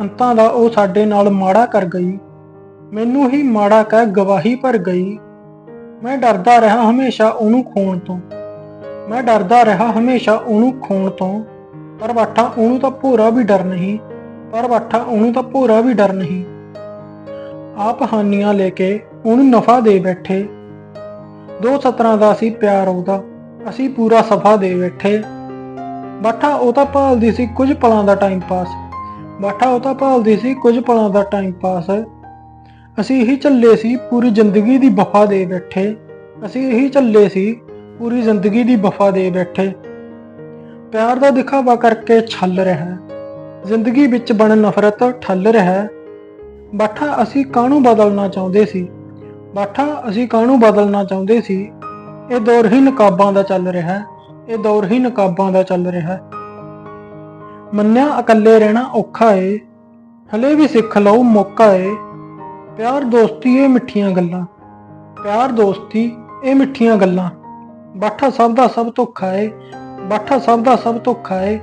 ਅੰਤਾਂ ਦਾ ਉਹ ਸਾਡੇ ਨਾਲ ਮਾੜਾ ਕਰ ਗਈ। ਮੈਨੂੰ ਹੀ ਮਾੜਾ ਕਹਿ ਗਵਾਹੀ ਭਰ ਗਈ। ਮੈਂ ਡਰਦਾ ਰਿਹਾ ਹਮੇਸ਼ਾ ਉਹਨੂੰ ਖੋਣ ਤੋਂ। ਮੈਂ ਡਰਦਾ ਰਿਹਾ ਹਮੇਸ਼ਾ ਉਹਨੂੰ ਖੋਣ ਤੋਂ। ਪਰ ਬਾਠਾ ਉਹਨੂੰ ਤਾਂ ਭੋਰਾ ਵੀ ਡਰ ਨਹੀਂ। ਪਰ ਬਾਠਾ ਉਹਨੂੰ ਤਾਂ ਭੋਰਾ ਵੀ ਡਰ ਨਹੀਂ। ਆਪ ਹਾਨੀਆਂ ਲੈ ਕੇ ਉਹਨੂੰ ਨਫਾ ਦੇ ਬੈਠੇ। ਦੋ ਸਤਰਾਂ ਦਾ ਸੀ ਪਿਆਰ ਉਹਦਾ। ਅਸੀਂ ਪੂਰਾ ਸਫਾ ਦੇ ਬੈਠੇ। ਬਾਠਾ ਉਹ ਤਾਂ ਭਾਲਦੀ ਸੀ ਕੁਝ ਪਲਾਂ ਦਾ ਟਾਈਮ ਪਾਸ ਬਾਠਾ ਉਹ ਤਾਂ ਭਾਲਦੀ ਸੀ, ਕੁਝ ਪਲਾਂ ਦਾ ਟਾਈਮ ਪਾਸ ਅਸੀਂ ਇਹੀ ਝੱਲੇ ਸੀ, ਪੂਰੀ ਜ਼ਿੰਦਗੀ ਦੀ ਵਫਾ ਦੇ ਬੈਠੇ। ਅਸੀਂ ਇਹੀ ਝੱਲੇ ਸੀ, ਪੂਰੀ ਜ਼ਿੰਦਗੀ ਦੀ ਵਫਾ ਦੇ ਬੈਠੇ। ਪਿਆਰ ਦਾ ਦਿਖਾਵਾ ਕਰਕੇ ਛੱਲ ਰਿਹਾ। ਜ਼ਿੰਦਗੀ ਵਿੱਚ ਬਣ ਨਫ਼ਰਤ ਠੱਲ ਰਿਹਾ। ਬਾਠਾ, ਅਸੀਂ ਕਾਹਨੂੰ ਬਦਲਣਾ ਚਾਹੁੰਦੇ ਸੀ? ਬਾਠਾ, ਅਸੀਂ ਕਾਹਨੂੰ ਬਦਲਣਾ ਚਾਹੁੰਦੇ ਸੀ? ਇਹ ਦੌਰ ਹੀ ਨਕਾਬਾਂ ਦਾ ਚੱਲ ਰਿਹਾ। ਇਹ ਦੌਰ ਹੀ ਨਕਾਬਾਂ ਦਾ ਚੱਲ ਰਿਹਾ। ਮੰਨਿਆ ਇਕੱਲੇ ਰਹਿਣਾ ਔਖਾ ਏ, ਹਲੇ ਵੀ ਸਿੱਖ ਲਓ ਮੌਕਾ ਏ। ਪਿਆਰ ਦੋਸਤੀ ਇਹ ਮਿੱਠੀਆਂ ਗੱਲਾਂ, ਪਿਆਰ ਦੋਸਤੀ ਇਹ ਮਿੱਠੀਆਂ ਗੱਲਾਂ। ਬਾਠਾ ਸਭ ਦਾ ਸਭ ਧੋਖਾ ਏ, ਬਾਠਾ ਸਭ ਦਾ ਸਭ ਧੋਖਾ ਏ।